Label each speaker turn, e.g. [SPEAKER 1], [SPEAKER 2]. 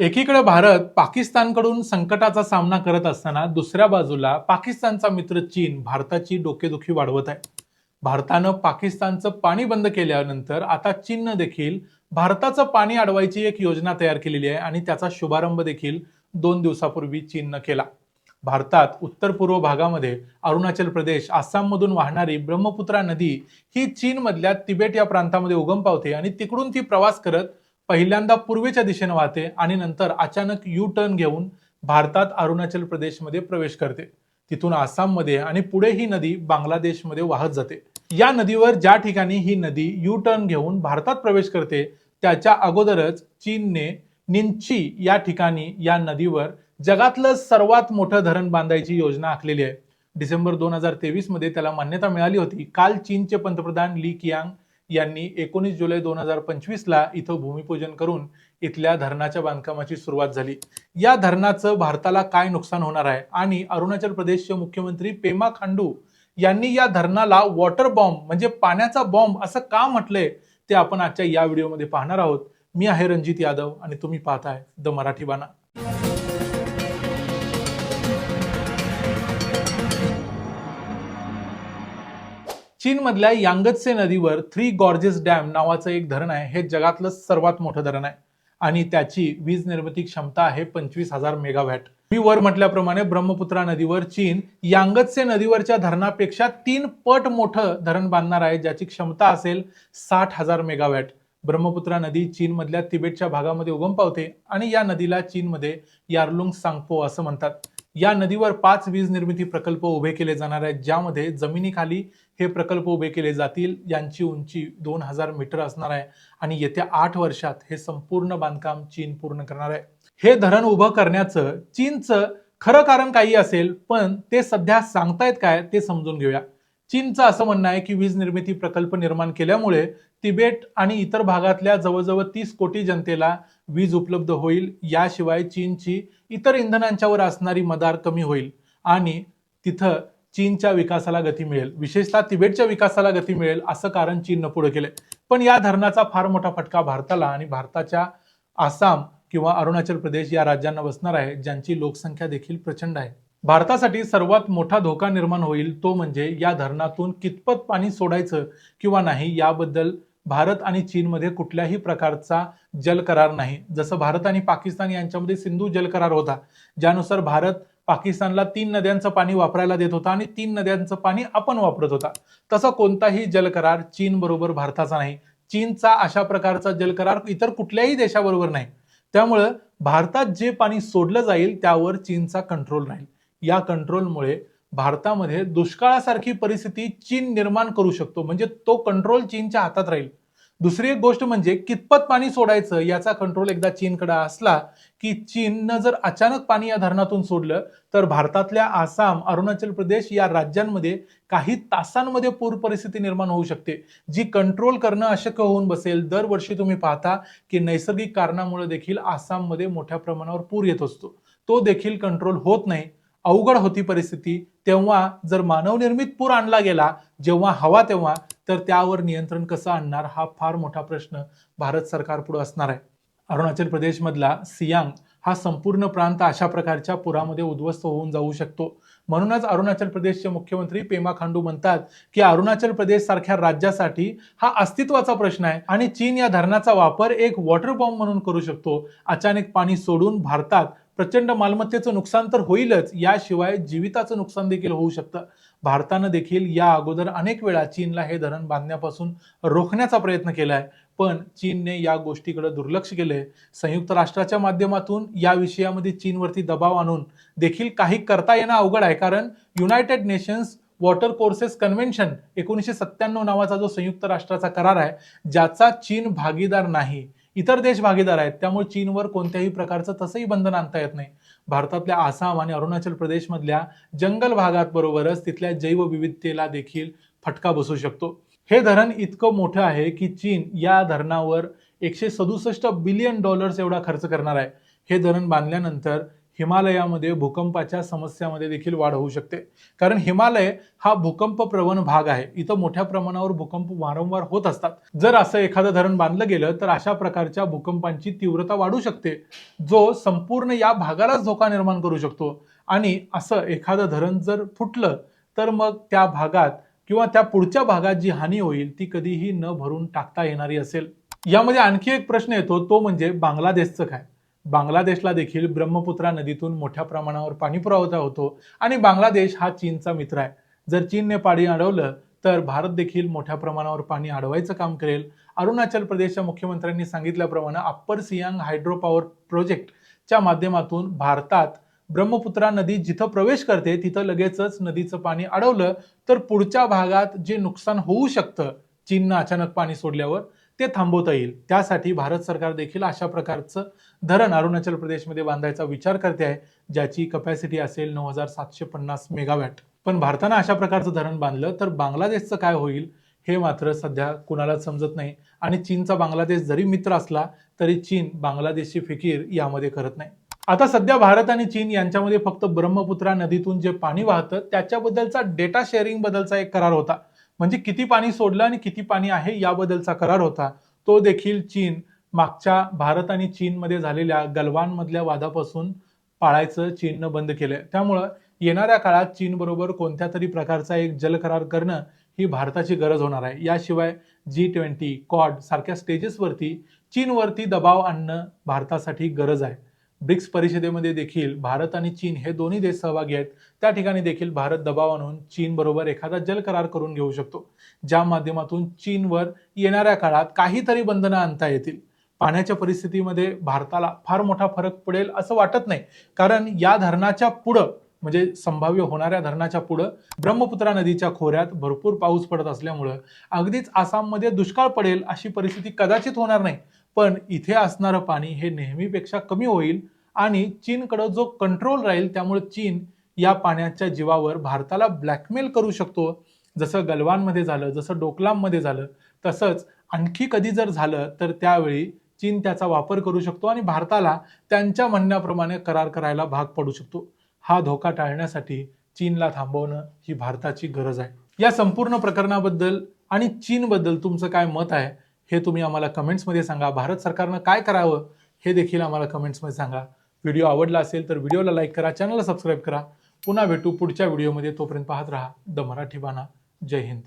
[SPEAKER 1] एकीकडे भारत पाकिस्तानकडून संकटाचा सामना करत असताना दुसऱ्या बाजूला पाकिस्तानचा मित्र चीन भारताची डोकेदुखी वाढवत आहे. भारतानं पाकिस्तानचं पाणी बंद केल्यानंतर आता चीननं देखील भारताचं पाणी अडवायची एक योजना तयार केलेली आहे आणि त्याचा शुभारंभ देखील दोन दिवसापूर्वी चीननं केला. भारतात उत्तर पूर्व भागामध्ये अरुणाचल प्रदेश आसाममधून वाहणारी ब्रह्मपुत्रा नदी ही चीनमधल्या तिबेट या प्रांतामध्ये उगम पावते आणि तिकडून ती प्रवास करत पहिल्यांदा पूर्वेच्या दिशेने वाहते आणि नंतर अचानक यू टर्न घेऊन भारतात अरुणाचल प्रदेशमध्ये प्रवेश करते. तिथून आसाममध्ये आणि पुढे ही नदी बांगलादेशमध्ये वाहत जाते. या नदीवर ज्या ठिकाणी ही नदी यू टर्न घेऊन भारतात प्रवेश करते त्याच्या अगोदरच चीनने निंची या ठिकाणी या नदीवर जगातलं सर्वात मोठं धरण बांधायची योजना आखलेली आहे. डिसेंबर दोन हजार तेवीसमध्ये त्याला मान्यता मिळाली होती. काल चीनचे पंतप्रधान ली कियांग यांनी एकोणीस जुलै दोन हजार पंचवीसला इथं भूमिपूजन करून इथल्या धरणाच्या बांधकामाची सुरुवात झाली. या धरणाचं भारताला काय नुकसान होणार आहे? आणि अरुणाचल प्रदेशचे मुख्यमंत्री पेमा खांडू यांनी या धरणाला वॉटर बॉम्ब म्हणजे पाण्याचा बॉम्ब असं का म्हटलंय? ते आपण आजच्या या व्हिडिओमध्ये पाहणार आहोत. मी आहे रणजित यादव आणि तुम्ही पाहताय द मराठी बाणा. चीनमधल्या यांगत्से नदीवर थ्री गॉर्जेस डॅम नावाचं एक धरण आहे. हे जगातलं सर्वात मोठं धरण आहे. आणि त्याची वीज निर्मिती क्षमता आहे पंचवीस हजार मेगावॅट. मी वर म्हटल्याप्रमाणे ब्रह्मपुत्रा नदीवर चीन यांगत्से नदीवरच्या धरणापेक्षा तीन पट मोठं धरण बांधणार आहे ज्याची क्षमता असेल साठ हजार मेगावॅट. ब्रह्मपुत्रा नदी चीनमधल्या तिबेटच्या भागामध्ये उगम पावते आणि या नदीला चीनमध्ये यार्लुंग सांगपो असं म्हणतात. या नदीवर पाच वीज निर्मिती प्रकल्प उभे केले जाणार आहेत ज्यामध्ये जमिनीखाली हे प्रकल्प उभे केले जातील. यांची उंची दोन हजार मीटर असणार आहे आणि येत्या आठ वर्षात हे संपूर्ण बांधकाम चीन पूर्ण करणार आहे. हे धरण उभं करण्याचं चीनचं खरं कारण काही असेल पण ते सध्या सांगतायत काय ते समजून घेऊया. चीनचं असं म्हणणं आहे की वीज निर्मिती प्रकल्प निर्माण केल्यामुळे तिबेट आणि इतर भागातल्या जवळजवळ तीस कोटी जनतेला वीज उपलब्ध होईल. याशिवाय चीनची इतर इंधनांच्यावर असणारी मदार कमी होईल आणि तिथं चीनच्या विकासाला गती मिळेल. विशेषतः तिबेटच्या विकासाला गती मिळेल असं कारण चीननं पुढे केलंय. पण या धरणाचा फार मोठा फटका भारताला आणि भारताच्या आसाम किंवा अरुणाचल प्रदेश या राज्यांना बसणार आहे ज्यांची लोकसंख्या देखील प्रचंड आहे. भारतासाठी सर्वात मोठा धोका निर्माण होईल तो म्हणजे या धरणातून कितपत पाणी सोडायचं किंवा नाही याबद्दल भारत आणि चीनमध्ये कुठल्याही प्रकारचा जल करार नाही. जसं भारत आणि पाकिस्तान यांच्यामध्ये सिंधू जल करार होता ज्यानुसार भारत पाकिस्तानला तीन नद्यांचं पाणी वापरायला देत होता आणि तीन नद्यांचं पाणी आपण वापरत होता. तसा कोणताही जल करार चीन बरोबर भारताचा नाही. चीनचा अशा प्रकारचा जल करार इतर कुठल्याही देशाबरोबर नाही. त्यामुळं भारतात जे पाणी सोडलं जाईल त्यावर चीनचा कंट्रोल राहील. या कंट्रोलमुळे भारतामध्ये दुष्काळासारखी परिस्थिती चीन निर्माण करू शकतो. म्हणजे तो कंट्रोल चीनच्या हातात राहील. दुसरी एक गोष्ट म्हणजे कितपत पाणी सोडायचं याचा कंट्रोल एकदा चीनकडे असला की चीननं जर अचानक पाणी या धरणातून सोडलं तर भारतातल्या आसाम अरुणाचल प्रदेश या राज्यांमध्ये काही तासांमध्ये पूर परिस्थिती निर्माण होऊ शकते. जी कंट्रोल करणं अशक्य होऊन बसेल. दरवर्षी तुम्ही पाहता की नैसर्गिक कारणामुळे देखील आसाममध्ये मोठ्या प्रमाणावर पूर येत असतो. तो देखील कंट्रोल होत नाही. अवघड होती परिस्थिती. तेव्हा जर मानवनिर्मित पूर आणला गेला जेव्हा हवा तेव्हा तर त्यावर नियंत्रण कसं आणणार? हा फार मोठा प्रश्न भारत सरकार पुढे असणार आहे. अरुणाचल प्रदेशमधला सियांग हा संपूर्ण प्रांत अशा प्रकारच्या पुरामध्ये उद्ध्वस्त होऊन जाऊ शकतो. म्हणूनच अरुणाचल प्रदेशचे मुख्यमंत्री पेमा खांडू म्हणतात की अरुणाचल प्रदेश सारख्या राज्यासाठी हा अस्तित्वाचा प्रश्न आहे आणि चीन या धरणाचा वापर एक वॉटर बॉम्ब म्हणून करू शकतो. अचानक पाणी सोडून भारतात प्रचंड मालमत्तेचं नुकसान तर होईलच. याशिवाय जीविताचं नुकसान देखील होऊ शकतं. भारतानं देखील या अगोदर अनेक वेळा चीनला हे धरण बांधण्यापासून रोखण्याचा प्रयत्न केला आहे पण चीनने या गोष्टीकडे दुर्लक्ष केले संयुक्त राष्ट्राच्या माध्यमातून या विषयामध्ये चीनवरती दबाव आणून देखील काही करता येणं अवघड आहे. कारण United Nations water courses convention एकोणीसशे सत्त्याण्णव नावाचा जो संयुक्त राष्ट्राचा करार आहे ज्याचा चीन भागीदार नाही. इतर देश भागीदार आहेत त्यामुळे चीनवर कोणत्याही प्रकारचं तसंही बंधन आणता येत नाही. भारतातल्या आसाम आणि अरुणाचल प्रदेशमधल्या जंगल भागात बरोबरच तिथल्या जैवविविधतेला देखील फटका बसू शकतो. हे धरण इतकं मोठं आहे की चीन या धरणावर एकशे सदुसष्ट बिलियन डॉलर्स एवढा खर्च करणार आहे. हे धरण बांधल्यानंतर हिमालयामध्ये भूकंपाच्या समस्यामध्ये देखील वाढ होऊ शकते. कारण हिमालय हा भूकंप प्रवण भाग आहे. इथं मोठ्या प्रमाणावर भूकंप वारंवार होत असतात. जर असं एखादं धरण बांधलं गेलं तर अशा प्रकारच्या भूकंपांची तीव्रता वाढू शकते जो संपूर्ण या भागालाच धोका निर्माण करू शकतो. आणि असं एखादं धरण जर फुटलं तर मग त्या भागात किंवा त्या पुढच्या भागात जी हानी होईल ती कधीही न भरून टाकता येणारी असेल. यामध्ये आणखी एक प्रश्न येतो तो म्हणजे बांगलादेशचं काय? बांगलादेशला देखील ब्रह्मपुत्रा नदीतून मोठ्या प्रमाणावर पाणी पुरवठा होतो आणि बांगलादेश हा चीनचा मित्र आहे. जर चीनने पाणी अडवलं तर भारत देखील मोठ्या प्रमाणावर पाणी अडवायचं काम करेल. अरुणाचल प्रदेशच्या मुख्यमंत्र्यांनी सांगितल्याप्रमाणे अप्पर सियांग हायड्रो पॉवर प्रोजेक्टच्या माध्यमातून भारतात ब्रह्मपुत्रा नदी जिथं प्रवेश करते तिथं लगेचच नदीचं पाणी अडवलं तर पुढच्या भागात जे नुकसान होऊ शकतं चीननं अचानक पाणी सोडल्यावर ते थांबवता येईल. त्यासाठी भारत सरकार देखील अशा प्रकारचं धरण अरुणाचल प्रदेशमध्ये बांधायचा विचार करते आहे ज्याची कपॅसिटी असेल नऊ हजार सातशे पन्नास मेगावॅट पण भारतानं अशा प्रकारचं धरण बांधलं तर बांगलादेशचं काय होईल हे मात्र सध्या कुणालाच समजत नाही. आणि चीनचा बांगलादेश जरी मित्र असला तरी चीन बांगलादेशची फिकीर यामध्ये करत नाही. आता सध्या भारत आणि चीन यांच्यामध्ये फक्त ब्रह्मपुत्रा नदीतून जे पाणी वाहतं त्याच्याबद्दलचा डेटा शेअरिंग बद्दलचा एक करार होता. म्हणजे किती पाणी सोडलं आणि किती पाणी आहे याबद्दलचा करार होता. तो देखील चीन मागच्या भारत आणि चीनमध्ये झालेल्या गलवानमधल्या वादापासून पाळायचं चीननं बंद केलं त्यामुळं येणाऱ्या काळात चीन बरोबर कोणत्या तरी प्रकारचा एक जल करार करणं ही भारताची गरज होणार आहे. याशिवाय जी ट्वेंटी कॉड सारख्या स्टेजेसवरती चीनवरती दबाव आणणं भारतासाठी गरज आहे. ब्रिक्स परिषदेमध्ये देखील भारत आणि चीन हे दोन्ही देश सहभागी आहेत. त्या ठिकाणी देखील भारत दबाव आणून चीन बरोबर एखादा जल करार करून घेऊ शकतो. ज्या माध्यमातून चीनवर येणाऱ्या काळात काहीतरी बंधनं आणता येतील. पाण्याच्या परिस्थितीमध्ये भारताला फार मोठा फरक पडेल असं वाटत नाही. कारण या धरणाच्या पुढं म्हणजे संभाव्य होणाऱ्या धरणाच्या पुढं ब्रह्मपुत्रा नदीच्या खोऱ्यात भरपूर पाऊस पडत असल्यामुळं अगदीच आसाममध्ये दुष्काळ पडेल अशी परिस्थिती कदाचित होणार नाही. पण इथे असणारं पाणी हे नेहमीपेक्षा कमी होईल आणि चीनकडं जो कंट्रोल राहील त्यामुळे चीन या पाण्याच्या जीवावर भारताला ब्लॅकमेल करू शकतो. जसं गलवानमध्ये झालं जसं डोकलाममध्ये झालं तसंच आणखी कधी जर झालं तर त्यावेळी चीन त्याचा वापर करू शकतो आणि भारताला त्यांच्या म्हणण्याप्रमाणे करार करायला भाग पडू शकतो. हा धोका टाळण्यासाठी चीनला थांबवणं ही भारताची गरज आहे. या संपूर्ण प्रकरणाबद्दल आणि चीनबद्दल तुमचं काय मत आहे हे तुम्ही आम्हाला कमेंट्समध्ये सांगा. भारत सरकारनं काय करावं हे देखील आम्हाला कमेंट्समध्ये सांगा. व्हिडिओ आवडला असेल तर व्हिडिओला लाईक करा चॅनलला सबस्क्राईब करा. पुन्हा भेटू पुढच्या व्हिडिओमध्ये. तोपर्यंत पाहत राहा द मराठी बाणा. जय हिंद.